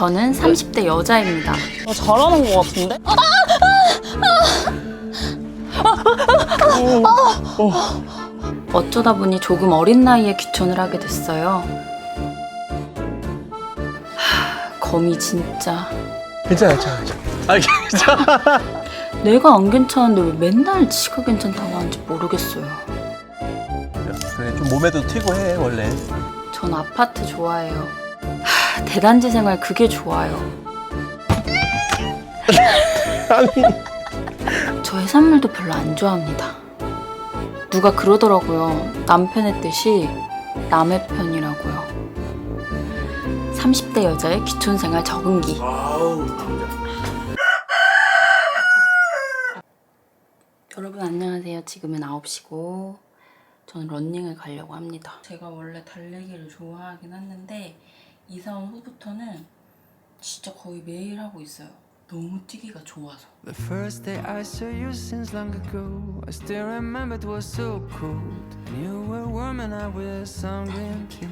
저는 30대 여자입니다. 어, 잘하는 것 같은데? 어쩌다 보니 조금 어린 나이에 귀촌을 하게 됐어요. 하, 거미 진짜. 괜찮아, 괜찮아, 괜찮아. 아, 괜찮아. 내가 안 괜찮은데 왜 맨날 지가 괜찮다고 하는지 모르겠어요. 그래, 좀 몸에도 튀고 해, 원래. 전 아파트 좋아해요. 하, 대단지 생활 그게 좋아요. 저 해산물도 별로 안 좋아합니다. 누가 그러더라고요. 남편의 뜻이 남의 편이라고요. 30대 여자의 귀촌 생활 적응기. 여러분 안녕하세요. 지금은 9시고 저는 런닝을 가려고 합니다. 제가 원래 달리기를 좋아하긴 했는데 이사 온 후부터는 진짜 거의 매일 하고 있어요. 너무 뛰기가 좋아서. The first day I saw you seems long ago. I still remember it was so cold. And you were warm and I was some green tea.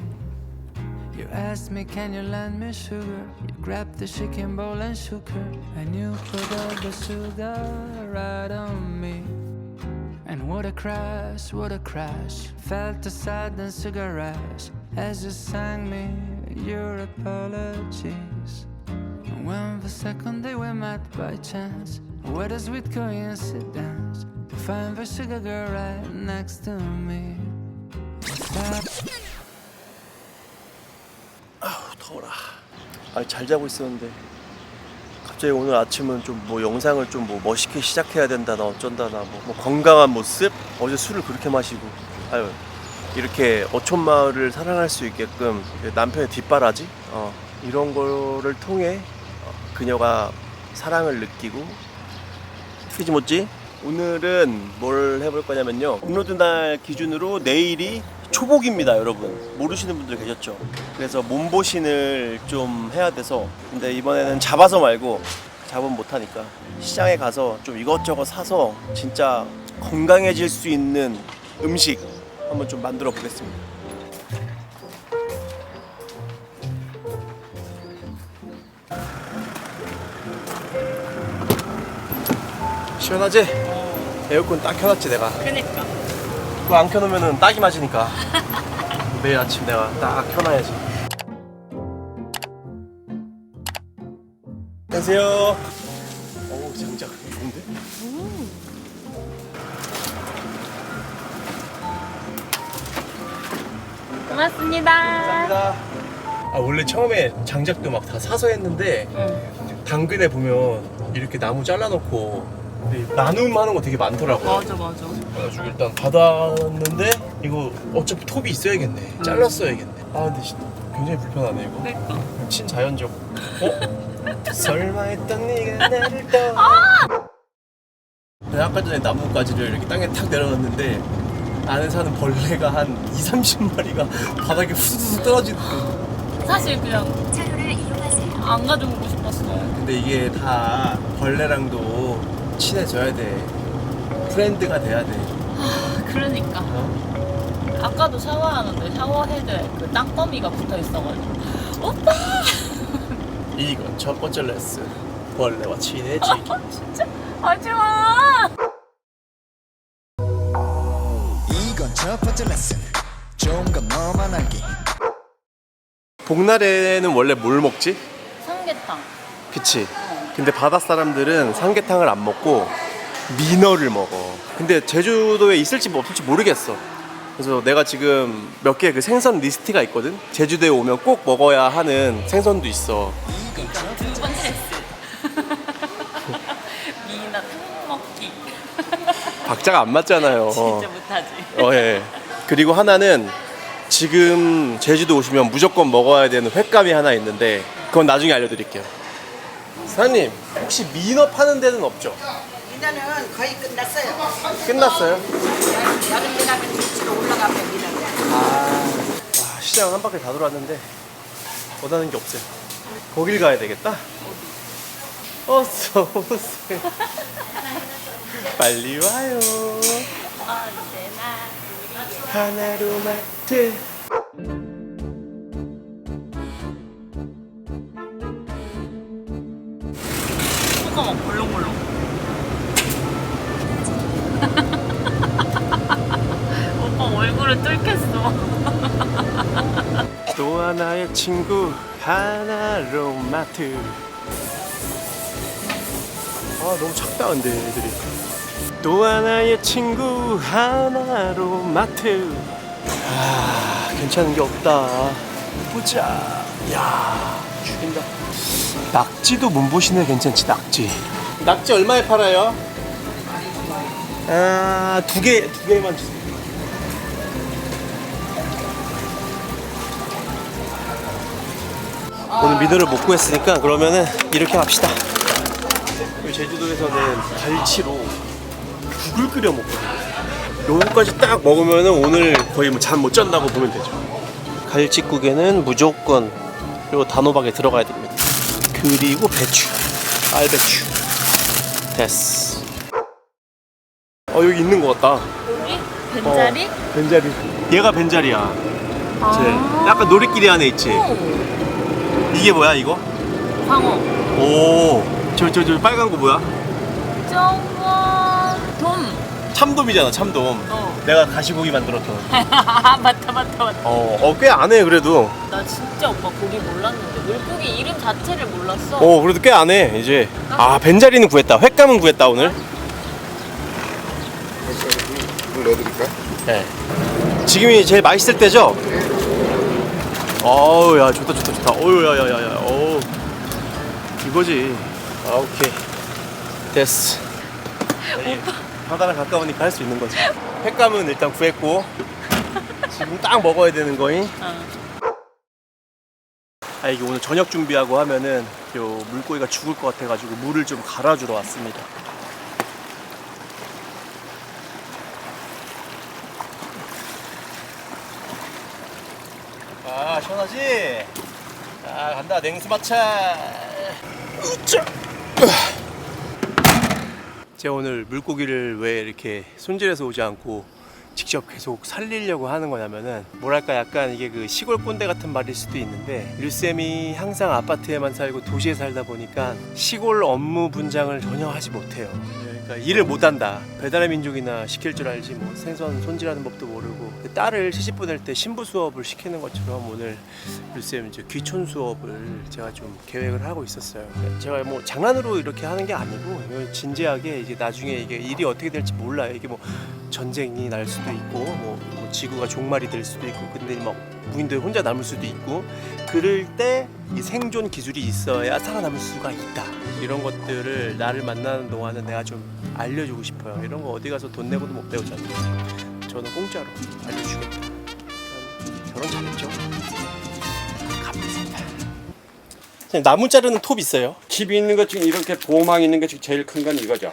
You asked me, Can you lend me sugar? You grabbed the shaking bowl and shook her. And you put all the sugar right on me. And what a crash, what a crash. Felt the sudden sugar rush as you sang me Your apologies. When the second day we met by chance, what a sweet coincidence to find the sugar girl right next to me. Stop. 더워라. 아, 잘 자고 있었는데. 갑자기 오늘 아침은 좀 뭐 영상을 좀 뭐 멋있게 시작해야 된다나 어쩐다나 뭐, 뭐 건강한 모습? 어제 술을 그렇게 마시고. 아유, 이렇게 어촌 마을을 사랑할 수 있게끔 남편의 뒷바라지? 어, 이런 거를 통해 어, 그녀가 사랑을 느끼고 튀지 못지? 오늘은 뭘 해볼 거냐면요. 업로드 날 기준으로 내일이 초복입니다, 여러분. 모르시는 분들 계셨죠? 그래서 몸보신을 좀 해야 돼서. 근데 이번에는 잡아서 말고 잡은 못하니까 시장에 가서 좀 이것저것 사서 진짜 건강해질 수 있는 음식 한번 좀 만들어 보겠습니다. 시원하지? 에어컨 딱 켜놨지 내가. 그니까. 그거 안 켜놓으면 딱이 맞으니까 매일 아침 내가 딱 켜놔야지 안녕하세요 어우 장작 좋은데? 고맙습니다. 아 원래 처음에 장작도 막 다 사서 했는데 응. 당근에 보면 이렇게 나무 잘라놓고 근데 나눔하는 거 되게 많더라고 맞아, 맞아. 그래가지고 일단 받았는데 이거 어차피 톱이 있어야겠네 잘랐어야겠네 아 근데 시- 굉장히 불편하네 이거 그니까. 친자연적 어? 설마 했던 네가 나를 떠 내가 아까 전에 나뭇가지를 이렇게 땅에 탁 내려놨는데 안에 사는 벌레가 한 2, 30마리가 바닥에 후두둑 떨어지는 거 사실 그냥 안 가져오고 싶었어. 근데 이게 다 벌레랑도 친해져야 돼 프렌드가 돼야 돼 그러니까. 어? 아까도 샤워하는데 샤워헤드에 그 땅거미가 붙어 있어가지고. 오빠! 이건 첫 번째 레슨 벌레와 친해지기 진짜 하지 마! 첫 번째 레슨 좋은 건 너만 알기 복날에는 원래 뭘 먹지? 삼계탕. 그치. 근데 바다 사람들은 삼계탕을 안 먹고 민어를 먹어. 근데 제주도에 있을지 없을지 모르겠어. 그래서 내가 지금 몇 개 그 생선 리스트가 있거든. 제주도에 오면 꼭 먹어야 하는 생선도 있어. 두 번째 레슨. 미나 탕 먹기. 박자가 안 맞잖아요. 진짜 못하지. 어, 예. 그리고 하나는 지금 제주도 오시면 무조건 먹어야 되는 횟감이 하나 있는데 그건 나중에 알려드릴게요. 사장님 혹시 민어 파는 데는 없죠? 민어는 거의 끝났어요. 끝났어요? 여름에 가면 일찍 올라가면 민어가. 와, 시장 한 바퀴 다 돌았는데 원하는 게 없어요. 거길 가야 되겠다. 어서 오세요. 빨리 와요. 하나로 마트. 거막 볼록볼록. 오빠 얼굴을 뚫겠어. 또 하나의 친구 하나로 마트 아 너무 작다 근데 애들이 또 하나의 친구 하나로 마트. 아 괜찮은 게 없다. 보자. 야 죽인다. 낙지도 몸보신에 괜찮지 낙지? 낙지 얼마에 팔아요? 아두 개 두 개만 주세요. 오늘 민어를 못 구했으니까 그러면은 이렇게 합시다. 제주도에서는 갈치로 국을 끓여 먹거든요. 요거까지 딱 먹으면은 오늘 거의 뭐 잠못 잔다고 보면 되죠. 갈치국에는 무조건 요 단호박에 들어가야 됩니다. 그리고 배추, 알배추. 됐어. 어 여기 있는 것 같다. 우리 벤자리? 어, 벤자리. 얘가 벤자리야. 쟤 약간 놀이끼리 안에 있지. 이게 뭐야 이거? 광어. 오, 저 저 저 빨간 거 뭐야? 정원 돔. 참돔이잖아, 참돔. 어. 내가 가시고기 만들었던. 맞다 맞다 맞다. 어, 어, 꽤 안 해 그래도. 나 진짜 오빠 고기 몰랐는데 물고기 이름 자체를 몰랐어. 어, 그래도 꽤 안 해 이제. 아, 벤자리는 구했다. 횟감은 구했다 오늘. 물 넣어드릴까? 네. 지금이 제일 맛있을 때죠? 어우, 야, 좋다, 좋다, 좋다. 어우, 야, 야, 야, 야, 어우. 이거지. 아, 오케이. 됐어. 바다랑 가까우니까 할 수 있는 거지. 횟감은 일단 구했고, 지금 딱 먹어야 되는 거인. 어. 아, 이게 오늘 저녁 준비하고 하면은 요 물고기가 죽을 것 같아가지고 물을 좀 갈아주러 왔습니다. 아 시원하지? 아 간다 냉수마차 으쌰. 제가 오늘 물고기를 왜 이렇게 손질해서 오지 않고 직접 계속 살리려고 하는 거냐면은 뭐랄까 약간 이게 그 시골 꼰대 같은 말일 수도 있는데 류쌤이 항상 아파트에만 살고 도시에 살다 보니까 시골 업무 분장을 전혀 하지 못해요. 그러니까 일을 못한다. 배달의 민족이나 시킬 줄 알지 뭐 생선 손질하는 법도 모르고 딸을 시집 보낼 때 신부 수업을 시키는 것처럼 오늘 류쌤 이제 귀촌 수업을 제가 좀 계획을 하고 있었어요. 제가 뭐 장난으로 이렇게 하는 게 아니고 진지하게 이제 나중에 이게 일이 어떻게 될지 몰라요. 이게 뭐 전쟁이 날 수도 있고 뭐, 뭐 지구가 종말이 될 수도 있고 근데 막 무인도에 혼자 남을 수도 있고 그럴 때 이 생존 기술이 있어야 살아남을 수가 있다 이런 것들을 나를 만나는 동안은 내가 좀 알려주고 싶어요 이런 거 어디 가서 돈 내고도 못 배우잖아요 저는 공짜로 알려주겠다 그럼 결혼 잘했죠 갚겠습니다 나무 자르는 톱 있어요 집이 있는 것 중에 이렇게 보호망 있는 것 중에 제일 큰 건 이거죠.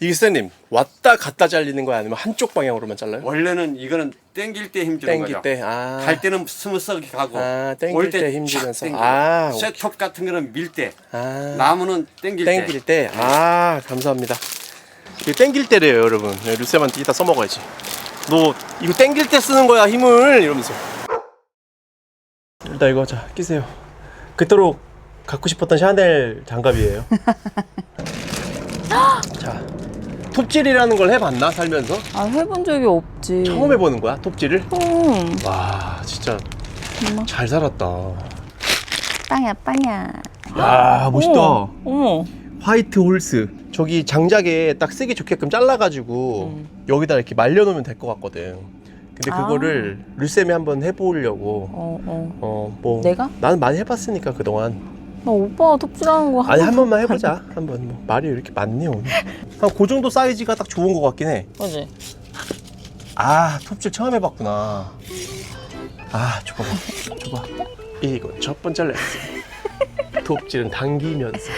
이게 쌤님 왔다 갔다 잘리는 거야 아니면 한쪽 방향으로만 잘라요? 원래는 이거는 땡길 때 힘주는 땡길 거죠. 때 아. 갈 때는 스무스하게 가고 아, 땡길 올때 힘주면서. 촥 아. 쇠톱 같은 거는 밀 때, 아. 나무는 땡길, 때. 땡길 때. 아, 감사합니다. 이게 땡길 때래요, 여러분. 네, 루쌤한테 이따 써먹어야지. 너 이거 땡길 때 쓰는 거야, 힘을. 이러면서. 일단 이거 자, 끼세요. 그토록 갖고 싶었던 샤넬 장갑이에요. 자, 톱질이라는 걸 해봤나, 살면서? 아 해본 적이 없지. 처음 해보는 거야, 톱질을? 음, 와, 진짜 엄마. 잘 살았다. 빵야 빵야. 야, 멋있다. 어머, 어머. 화이트 홀스 저기 장작에 딱 쓰기 좋게끔 잘라가지고 음. 여기다 이렇게 말려놓으면 될 것 같거든. 근데 아. 그거를 류쌤이 한번 해보려고. 어 어. 어 뭐 내가? 나는 많이 해봤으니까 그동안. 나 오빠가 톱질하는 거. 아니 한 번만 해보자. 한번 뭐 말이 이렇게 많네 오늘. 한그 정도 사이즈가 딱 좋은 것 같긴 그지. 해아 톱질 처음 해봤구나. 아 줘봐. 줘봐. 이거 첫 번째 레슨 톱질은 당기면서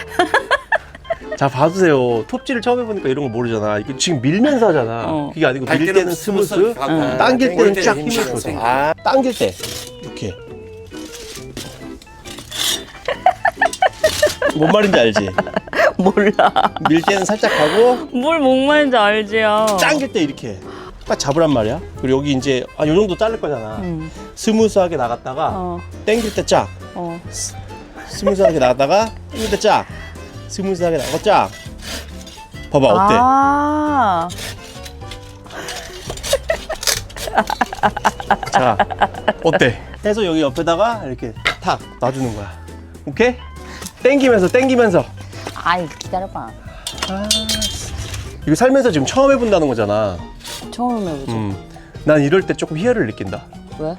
자 봐주세요 톱질을 처음 해보니까 이런 거 모르잖아 이거 지금 밀면서 하잖아 어. 그게 아니고 갈밀 때는 스무스 응. 당길 올 때는 쫙 힘을. 줘서 아 당길 때 이렇게 뭔 말인지 알지? 몰라. 밀 때는 살짝 가고 뭘 목말인지 알지요. 당길 때 이렇게 딱 잡으란 말이야 그리고 여기 이제 아, 요 정도 자를 거잖아 응. 스무스하게 나갔다가 어. 당길 때 쫙 어. 스무스하게 나갔다가 당길 때 쫙 스무스하게 나갔자. 봐봐 어때? 아, 자 어때? 해서 여기 옆에다가 이렇게 탁 놔주는 거야. 오케이? 땡기면서 땡기면서. 아이 기다려봐. 이거 살면서 지금 처음 해본다는 거잖아. 처음 해보지. 음. 난 이럴 때 조금 희열을 느낀다. 왜?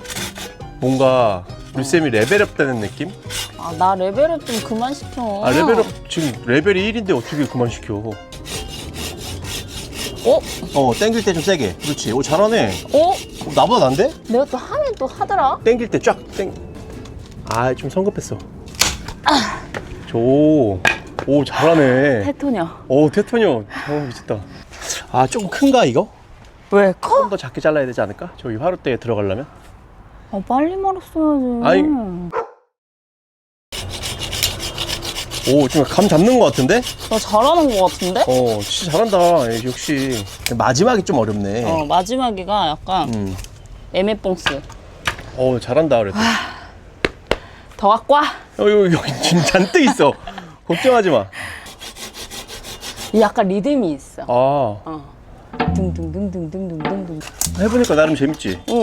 뭔가 루쌤이 레벨업 되는 느낌? 아, 나 레벨업 좀 그만 시켜. 아 레벨업 지금 레벨이 1인데 어떻게 그만 시켜? 어? 어 땡길 때 좀 세게. 그렇지. 오 잘하네. 어? 어, 나보다 난데? 내가 또 하면 또 하더라. 땡길 때 쫙 땡. 아 좀 성급했어. 저. 오 잘하네. 테토녀. 오 테토녀. 어 미쳤다. 아 조금 큰가 이거? 왜 커? 좀 더 작게 잘라야 되지 않을까? 저기 화롯대에 들어가려면? 아, 빨리 말했어야지. 아니. 오 지금 감 잡는 것 같은데? 나 잘하는 거 같은데? 어 진짜 잘한다. 역시 마지막이 좀 어렵네. 어, 마지막이가 약간 음. 에메뽕스. 어 잘한다 그래도. 더 갖고 와. 어, 여기, 여기 지금 잔뜩 있어. 걱정하지 마. 이 약간 리듬이 있어. 아, 어. 둥둥둥둥둥둥둥. 해보니까 나름 재밌지? 응.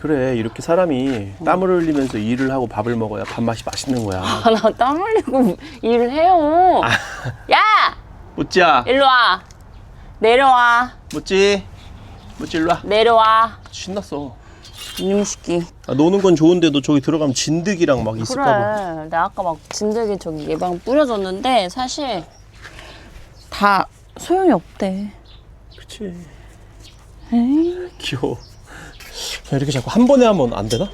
그래, 이렇게 사람이 땀을 흘리면서 일을 하고 밥을 먹어야 밥맛이 맛있는 거야. 아, 나 땀 흘리고 일을 해요. 야! 묻지야, 일로 와. 내려와. 묻지, 묻지 일로 와. 내려와. 신났어. 이놈 새끼. 아, 노는 건 좋은데도 저기 들어가면 진드기랑 막 있을까봐. 그래. 내가 아까 막 진드기 저기 예방 뿌려줬는데 사실 다 소용이 없대. 그치. 에이, 귀여워. 이렇게 자꾸 한 번에 하면 안 되나?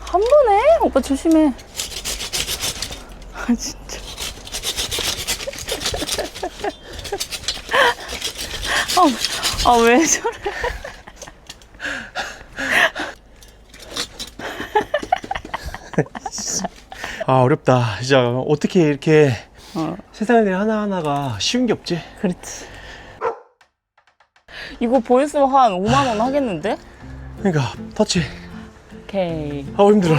한 번에? 오빠 조심해. 아 진짜. 아, 아, 왜 저래? 아, 어렵다. 진짜 어떻게 이렇게 어. 세상에 대해 하나하나가 쉬운 게 없지? 그렇지. 이거 벌써 한 5만 원 하겠는데? 그러니까, 터치. 오케이. 아우, 힘들어.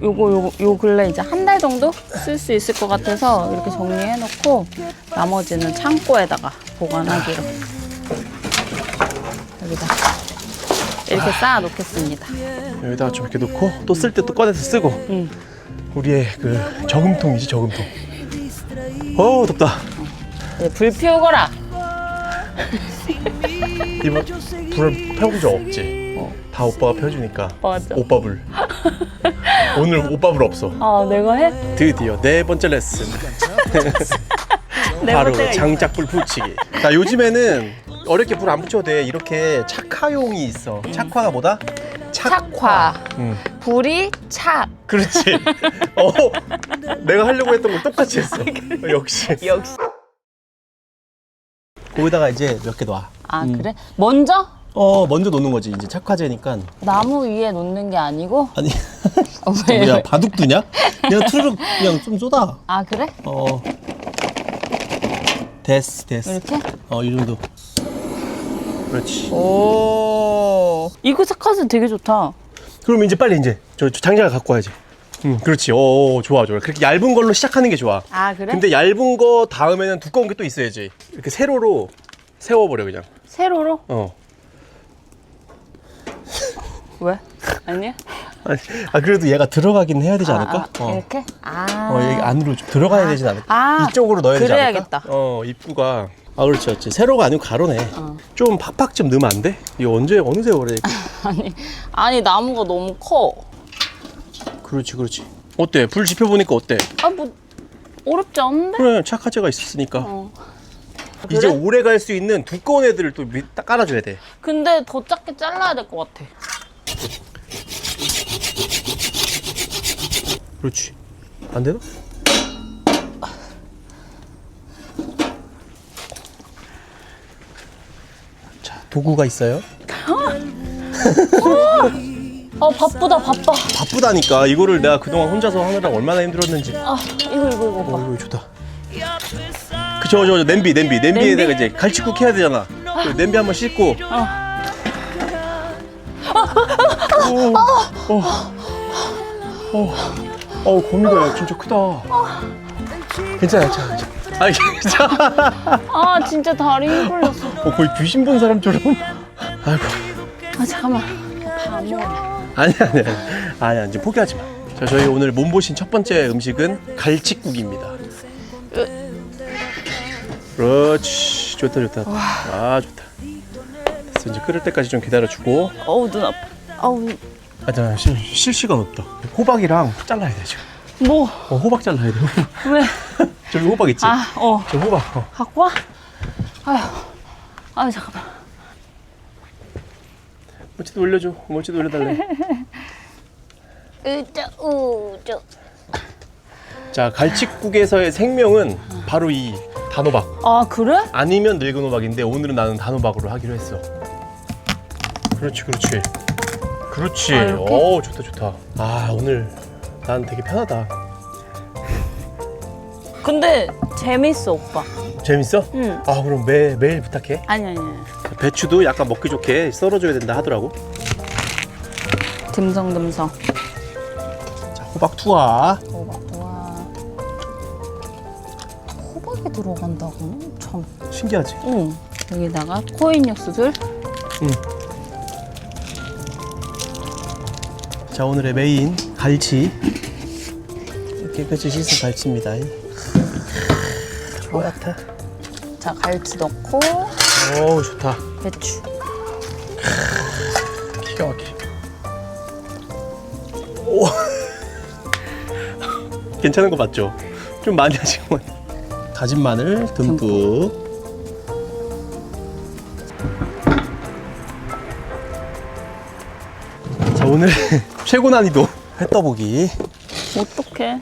요거 요거 요 근래 이제 한 달 정도 쓸 수 있을 것 같아서 이렇게 정리해 놓고 나머지는 창고에다가 보관하기로 여기다 이렇게 쌓아 놓겠습니다. 여기다가 좀 이렇게 놓고 또 쓸 때 또 꺼내서 쓰고 응. 우리의 그 저금통이지 저금통 어 덥다. 이제 불 피우거라. 이번 불을 펴본 적 없지? 어. 다 오빠가 펴주니까. 맞아. 오빠 불. 오늘 오빠 불 없어. 아 내가 해? 드디어 네 번째 레슨. 네 바로 번째가 장작불 붙이기. 나 요즘에는 어렵게 불 안 붙여도 돼. 이렇게 착화용이 있어. 착화가 뭐다? 착화. 응. 불이 착. 그렇지 어 내가 하려고 했던 거 똑같이 했어 역시 역시. 거기다가 이제 몇 개 놔. 아 그래? 먼저 어, 먼저 놓는 거지. 이제 착화제니까. 나무 위에 놓는 게 아니고. 아니, 어, 왜? 뭐야, 바둑 두냐? 그냥 투르륵 그냥 좀 쏟아. 아 그래? 어. 됐어, 됐어. 이렇게? 어, 이 정도. 그렇지. 오. 이거 착화는 되게 좋다. 그럼 이제 빨리 이제 저, 저 장작을 갖고 와야지. 응, 그렇지. 어, 어, 좋아, 좋아. 그렇게 얇은 걸로 시작하는 게 좋아. 아 그래? 근데 얇은 거 다음에는 두꺼운 게 또 있어야지. 이렇게 세로로 세워버려, 그냥. 세로로? 어. 왜? 아니야? 아니, 아, 그래도 얘가 들어가긴 해야 되지 않을까? 아, 아, 이렇게? 아. 어, 여기 안으로 좀 들어가야 되진 않을까? 아, 이쪽으로 넣어야 되지 않을까? 그래야겠다. 어, 입구가. 아, 그렇지, 그렇지. 세로가 아니고 가로네. 어. 좀 팍팍 좀 넣으면 안 돼? 이거 언제, 어느 세월에? 아니, 아니 나무가 너무 커. 그렇지, 그렇지. 어때? 불 지펴보니까 어때? 아 뭐 어렵지 않은데? 그래, 착화제가 있었으니까. 어. 이제 그래? 오래 갈 수 있는 두꺼운 애들을 또 밑- 딱 깔아줘야 돼. 근데 더 작게 잘라야 될 것 같아. 그렇지. 안 되나? 도구가 있어요. 아 바쁘다 바빠. 바쁘다니까. 이거를 내가 그동안 혼자서 하느라 얼마나 힘들었는지. 아 이거 이거 이거 봐. 어, 이거 좋다. 그저 저 저 냄비 냄비 냄비에다가 이제 갈치국 해야 되잖아. 그 냄비 한번 씻고. 오, 오. 어, 어 거미가 진짜 크다. 괜찮아, 괜찮아, 괜찮아. 아니 괜찮아. 아 진짜 다리 힘 풀렸어. 어, 거의 귀신 본 사람처럼. 아이고. 아 잠깐만. 밥안 먹어. 아니 아니 아니 아니 아니 이제 포기하지 마. 자 저희 오늘 몸보신 첫 번째 음식은 갈치국입니다. 그렇지 좋다 좋다. 아 좋다. 됐어 이제 끓을 때까지 좀 기다려주고. 어우 눈 아파. 아우 아 잠깐 실, 실 시간 없다. 호박이랑 잘라야 돼 지금. 뭐 어 호박 잘라야 돼. 왜? 저기 호박 있지? 아 어. 저 호박. 어. 갖고 와? 아휴. 아유 잠깐만. 모찌도 올려줘. 모찌도 올려달래. 으저 우저. 자 갈치국에서의 생명은 바로 이 단호박. 아 그래? 아니면 늙은 호박인데 오늘은 나는 단호박으로 하기로 했어. 그렇지, 그렇지. 그렇지. 아, 이렇게? 오, 좋다, 좋다. 아, 오늘 난 되게 편하다. 근데 재밌어 오빠. 재밌어? 응. 아, 그럼 매, 매일 부탁해. 아니 아니. 아니. 배추도 약간 먹기 좋게 썰어줘야 된다 하더라고. 듬성듬성. 자, 호박 투하. 호박 와. 호박이 들어간다고? 참. 신기하지? 응. 여기다가 코인 육수들. 자, 오늘의 메인 갈치. 깨끗이 씻은 갈치입니다. 좋았다. 자 갈치 넣고 오, 좋다. 배추. 기가 막히게. 오. 괜찮은 거 맞죠? 좀 많이 하신 것 같아요. 다진 마늘 듬뿍. 자, 오늘 최고 난이도 회떠보기. 어떡해?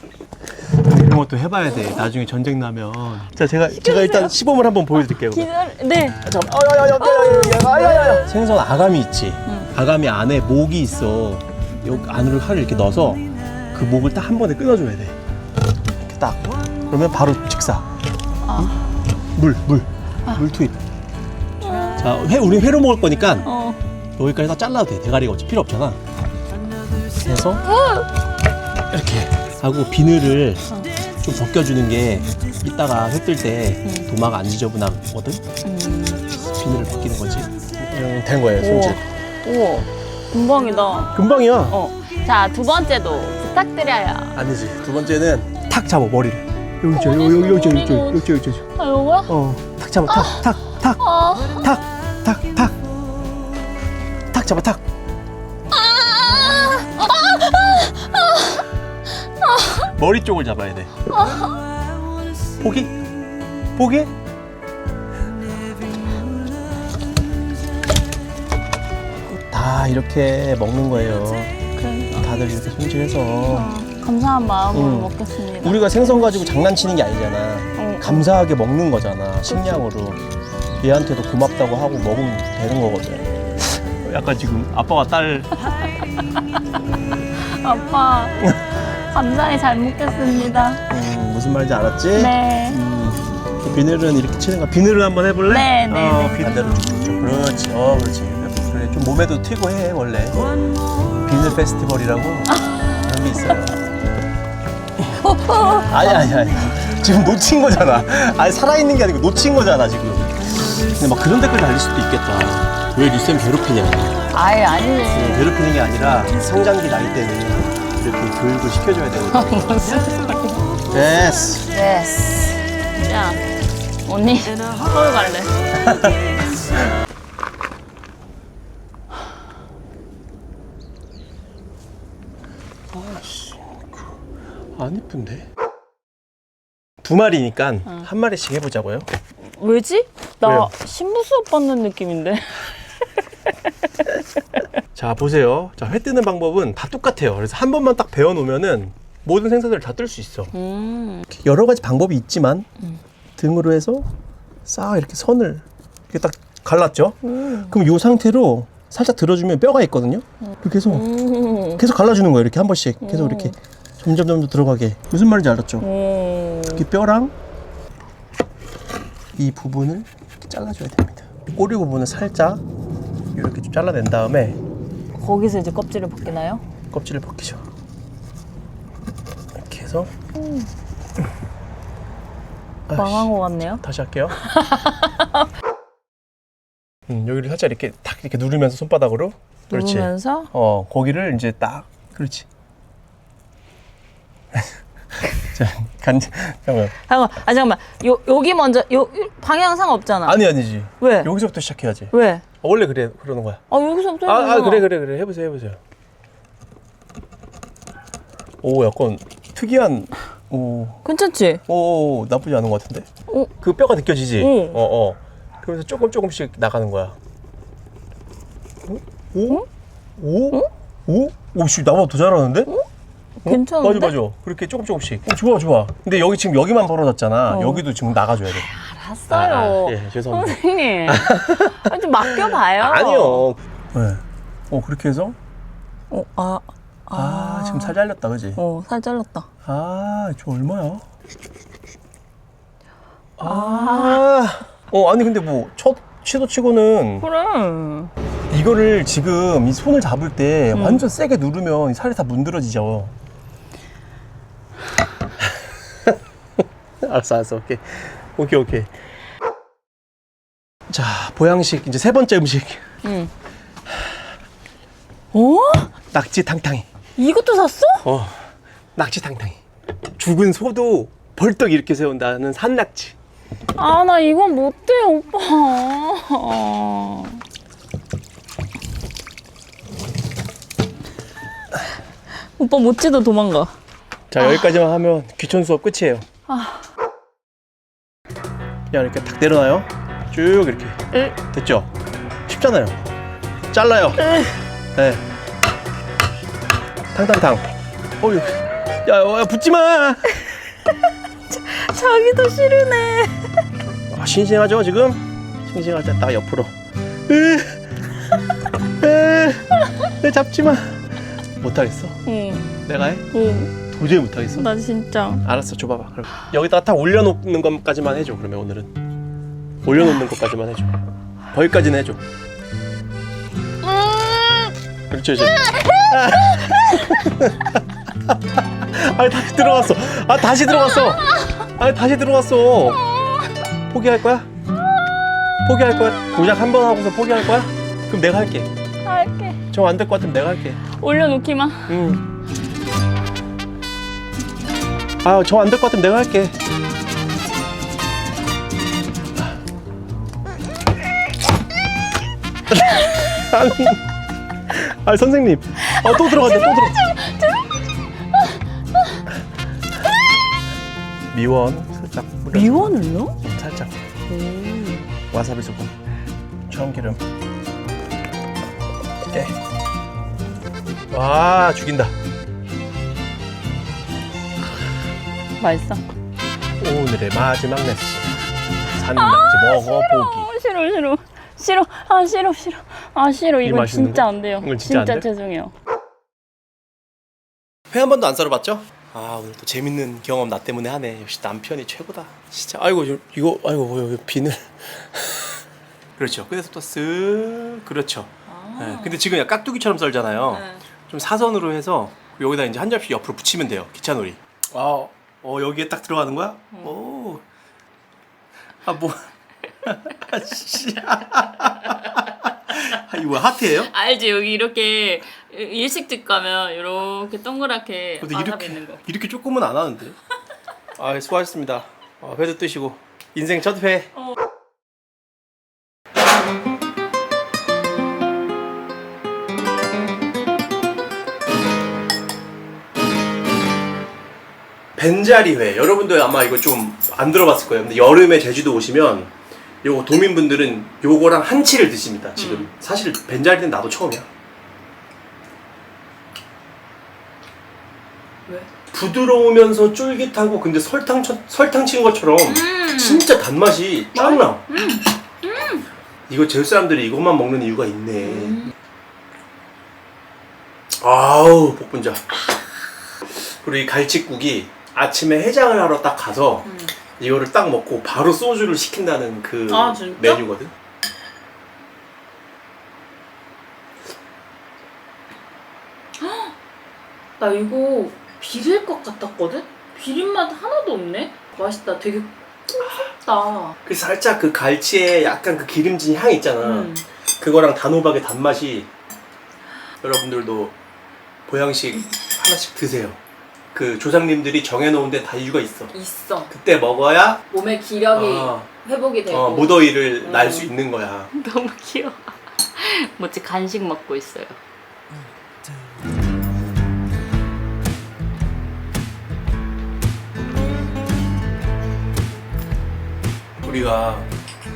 이런 것도 해봐야 돼. 나중에 전쟁 나면. 자, 제가 제가 일단 시범을 한번 보여드릴게요. 기다려. 네. 잠깐. 생선 아가미 있지. 아가미 안에 목이 있어. 여기 안으로 칼을 이렇게 넣어서 그 목을 딱 한 번에 끊어줘야 돼. 이렇게 딱. 그러면 바로 직사. 물, 물, 물 투입. 자, 회 우리 회로 먹을 거니까 어. 여기까지 다 잘라도 돼. 대가리가 어차피 필요 없잖아. 그래서 이렇게 하고 비늘을 좀 벗겨주는 게 이따가 회뜰때 도마가 안 지저분하거든. 비늘을 벗기는 거지. 음, 된 거예요, 손질. 우와. 금방이다. 금방이야. 어. 자, 두 번째도 부탁드려요. 아니지. 두 번째는 탁 잡아 머리를. 여기 있죠. 여기 여기 여기 여기 여기 여기 여기 여기. 아, 요거야? 어. 탁 잡아. 탁 탁 탁. 탁탁 탁. 탁 잡아 탁. 머리 쪽을 잡아야 돼. 포기? 포기? 다 이렇게 먹는 거예요. 그러니까. 다들 이렇게 손질해서. 감사한 마음으로 음. 먹겠습니다. 우리가 생선 가지고 장난치는 게 아니잖아. 어. 감사하게 먹는 거잖아. 식량으로. 얘한테도 고맙다고 하고 먹으면 되는 거거든. 약간 지금 아빠와 딸 아빠, 감사히 잘 먹겠습니다. 음, 무슨 말인지 알았지? 네. 음, 그 비늘은 이렇게 치는 거. 비늘을 한번 해볼래? 네, 네, 어, 네. 반대로 쭉 쭉. 그렇지. 어, 그렇지. 그래, 좀 몸에도 튀고 해 원래. 비늘 페스티벌이라고 그런 게 있어요. 아니 아니 아니. 지금 놓친 거잖아. 아니 살아 있는 게 아니고 놓친 거잖아 지금. 근데 막 그런 댓글 달릴 수도 있겠다. 왜 리쌤 괴롭히냐? 아예 아니지. 네, 괴롭히는 게 아니라 성장기 나이 때는 이렇게 교육을 시켜줘야 되는 거야. 됐어. 예스. 야, 언니, 서울 갈래. 안 이쁜데? 두 마리니까 한 마리씩 해보자고요. 왜지? 나 왜요? 신부 수업 받는 느낌인데. 자 보세요. 자 회 뜨는 방법은 다 똑같아요. 그래서 한 번만 딱 배워 놓으면은 모든 생선을 다 뜰 수 있어. 음. 여러 가지 방법이 있지만 등으로 해서 싹 이렇게 선을 이렇게 딱 갈랐죠. 그럼 이 상태로 살짝 들어주면 뼈가 있거든요. 이렇게 해서 음. 계속 갈라주는 거예요. 이렇게 한 번씩 계속 이렇게 점점 점점 들어가게. 무슨 말인지 알았죠? 음. 이렇게 뼈랑 이 부분을 이렇게 잘라줘야 됩니다. 꼬리 부분을 살짝 이렇게 좀 잘라낸 다음에 거기서 이제 껍질을 벗기나요? 껍질을 벗기죠. 이렇게 해서 아이씨, 망한 것 같네요. 다시 할게요. 음, 여기를 살짝 이렇게 딱 이렇게 누르면서 손바닥으로 그렇지. 누르면서 어 거기를 이제 딱 그렇지. 자, 간 잠깐만. 잠깐, 아 잠깐만. 요 여기 먼저 요, 요 방향 상없잖아. 아니 아니지. 왜? 여기서부터 시작해야지. 왜? 어, 원래 그래 그러는 거야. 아 여기서부터 아, 아. 그래 그래 그래 해보세요 해보세요. 오 약간 특이한 오, 괜찮지? 오 나쁘지 않은 것 같은데. 오. 그 뼈가 느껴지지. 응. 어 어. 그러면서 조금 조금씩 나가는 거야. 오? 오? 오? 오? 오씨 나보다 더 잘하는데? 어? 괜찮은데? 맞아 맞아. 그렇게 조금 조금씩. 어, 좋아 좋아. 근데 여기 지금 여기만 벌어졌잖아. 어. 여기도 지금 나가줘야 돼. 알았어요. 아, 예 죄송합니다. 선생님. 아, 좀 맡겨봐요. 아니요. 네. 어 그렇게 해서 어, 아, 아, 지금 살 잘렸다 그지? 어, 살 잘랐다. 아, 저 얼마야? 아, 어 아니 근데 뭐 첫 시도 치고는 그래. 이거를 지금 이 손을 잡을 때 음. 완전 세게 누르면 이 살이 다 문드러지죠. 알았어, 알았어, 오케이, 오케이, 오케이. 자, 보양식 이제 세 번째 음식 응. 어? 낙지 탕탕이. 이것도 샀어? 어, 낙지 탕탕이. 죽은 소도 벌떡 일으켜 세운다는 산낙지. 아, 나 이건 못해, 오빠. 오빠 못지도 도망가. 자 여기까지만 하면 귀천 수업 끝이에요. 그냥 이렇게 탁 내려놔요. 쭉 이렇게 으. 됐죠? 쉽잖아요. 잘라요. 네. 탕탕탕. 어유. 야, 야 붙지 마. 자기도 싫으네. 아, 싱싱하죠 지금? 싱싱할 때 딱 옆으로. 으. 으. 으, 잡지 마. 못하겠어. 응, 내가 해? 응. 도저히 못하겠어. 나 진짜. 알았어, 줘봐봐. 그럼 여기다가 딱 올려놓는 것까지만 해줘. 그러면 오늘은 올려놓는 것까지만 해줘. 거기까지는 해줘. 그렇죠, 이제. 아, 다시 들어갔어. 아, 다시 들어갔어. 아, 다시 들어갔어. 포기할 거야? 포기할 거야? 동작 한 번 하고서 포기할 거야? 그럼 내가 할게. 할게. 정안될 것 같으면 내가 할게. 올려놓기만. 응. 아, 저 안 될 것 같으면 내가 할게. 아니, 아니 선생님, 아, 또 들어간다, 또 들어. 미원 살짝 뿌려. 미원을 넣어? 살짝. 와사비 소금, 참기름. 예. 와 죽인다. 맛있어. 오늘의 마지막 레슨. 산낙지 먹어보기. 어, 싫어, 싫어. 싫어. 아, 싫어, 싫어. 아, 싫어. 이 이거 맛있는 진짜 거? 안 돼요. 이건 진짜 안 돼? 죄송해요. 회 한 번도 안 썰어봤죠? 아 오늘 또 재밌는 경험 나 때문에 하네. 역시 남편이 최고다. 진짜 아이고 저- 이거 아이고 여기 비늘. 그렇죠. 그래서 또쓱 그렇죠. 네, 근데 지금 약간 깍두기처럼 썰잖아요. 좀 사선으로 해서 여기다 이제 한 접시 옆으로 붙이면 돼요. 기차놀이. 아, 어 여기에 딱 들어가는 거야? 오. 아 뭐? 아 씨. 아, 이거 뭐야 하트예요? 알지 여기 이렇게 일식집 가면 이렇게 동그랗게 근데 와사비 이렇게 있는 거. 이렇게 조금은 안 하는데. 아 수고하셨습니다. 어, 회도 뜨시고 인생 첫 회. 벤자리회 여러분들 아마 이거 좀 안 들어봤을 거예요. 근데 여름에 제주도 오시면 요거 도민분들은 요거랑 한치를 드십니다. 지금 사실 벤자리는 나도 처음이야. 왜? 부드러우면서 쫄깃하고 근데 설탕 쳐- 설탕 친 것처럼 진짜 단맛이 쫙 나. 이거 제주 사람들이 이것만 먹는 이유가 있네. 아우 복분자. 그리고 이 갈치국이 아침에 해장을 하러 딱 가서 이거를 딱 먹고 바로 소주를 시킨다는 그 아, 진짜? 메뉴거든. 나 이거 비릴 것 같았거든? 비린 맛 하나도 없네? 맛있다. 되게 꿀다. 그 살짝 그 갈치에 약간 그 기름진 향 있잖아. 음. 그거랑 단호박의 단맛이 여러분들도 보양식 하나씩 드세요. 그 조상님들이 정해놓은 데 다 이유가 있어. 있어. 그때 먹어야 몸의 기력이 어, 회복이 되고. 어, 무더위를 음. 날수 있는 거야. 너무 귀여워. 모찌 간식 먹고 있어요. 우리가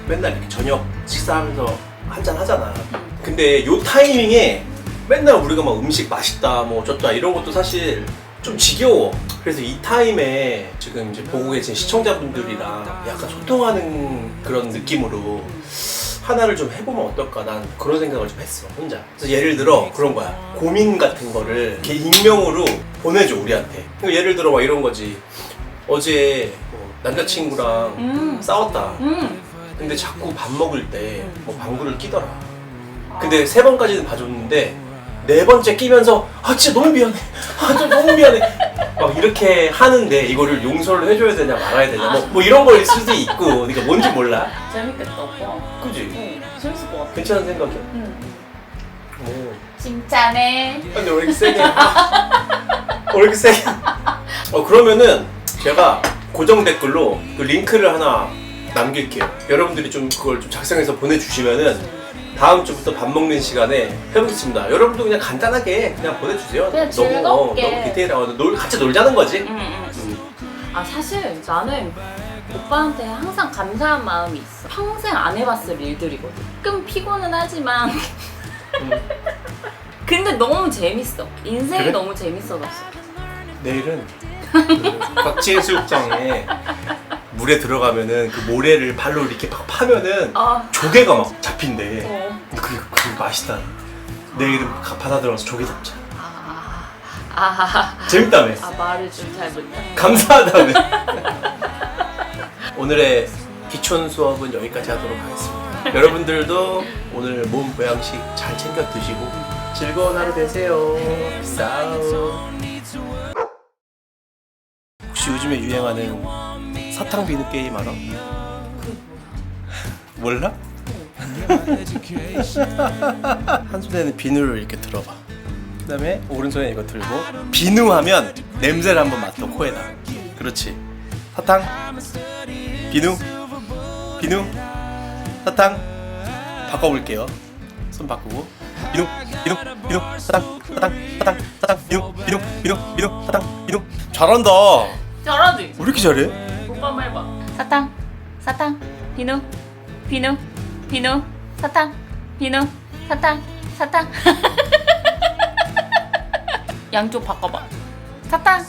맨날 이렇게 저녁 식사하면서 한잔 하잖아. 근데 요 타이밍에 맨날 우리가 막 음식 맛있다, 뭐 어쩌다 이런 것도 사실 좀 지겨워. 그래서 이 타임에 지금 이제 보고 계신 시청자분들이랑 약간 소통하는 그런 느낌으로 하나를 좀 해보면 어떨까 난 그런 생각을 좀 했어 혼자 그래서 예를 들어 그런 거야 고민 같은 거를 이렇게 익명으로 보내줘 우리한테 그러니까 예를 들어 막 이런 거지 어제 뭐 남자친구랑 음. 싸웠다 음. 근데 자꾸 밥 먹을 때 뭐 방구를 끼더라. 근데 세 번까지는 봐줬는데 네 번째 끼면서 아 진짜 너무 미안해. 아 진짜 너무 미안해. 막 이렇게 하는데 이거를 용서를 해줘야 되냐 말아야 되냐 뭐, 뭐 이런 거일 수도 있고 그러니까 뭔지 몰라. 재밌겠다, 오빠. 그지? 응, 재밌을 것 같아. 괜찮은 생각이야. 응. 오. 칭찬해. 근데 왜 이렇게 세게? 왜 이렇게 세게? 어 그러면은 제가 고정 댓글로 그 링크를 하나 남길게요. 여러분들이 좀 그걸 좀 작성해서 보내주시면은 다음 주부터 밥 먹는 시간에 해보겠습니다. 여러분도 그냥 간단하게 그냥 보내주세요. 그냥 너무 어, 즐겁게. 너무 디테일하고 놀 같이 놀자는 거지. 응, 응, 응. 아, 사실 나는 오빠한테 항상 감사한 마음이 있어. 평생 안 해봤을 일들이거든. 조금 피곤은 하지만. 근데 너무 재밌어. 인생이 그래? 너무 재밌어졌어. 내일은 그 곽지해수욕장에 물에 들어가면은 그 모래를 발로 이렇게 막 파면은 아, 조개가 막 잡힌대. 어. 근데 그게, 그게 맛있다. 내일은 가- 바다 들어가서 조개 잡자. 아, 아, 재밌다며. 아, 말을 좀 잘 못해. 감사하다며. 오늘의 기촌 수업은 여기까지 하도록 하겠습니다. 여러분들도 오늘 몸 보양식 잘 챙겨 드시고 즐거운 하루 되세요. 싸우. 혹시 요즘에 유행하는 사탕 비누 게임 알아? 몰라? 한 손에는 비누를 이렇게 들어봐. 그다음에 오른손에 이거 들고 비누하면 냄새를 한번 맡아 코에다. 그렇지. 사탕, 비누, 비누, 사탕. 바꿔볼게요. 손 바꾸고 비누, 비누, 비누, 사탕, 사탕, 사탕, 사탕, 비누, 비누, 비누, 비누, 사탕, 비누. 잘한다. 잘하지? 왜 이렇게 잘해? 사탕, 사탕, 비누, 비누, 비누, 사탕, 비누, 사탕, 사탕. 양쪽 바꿔봐. 사탕,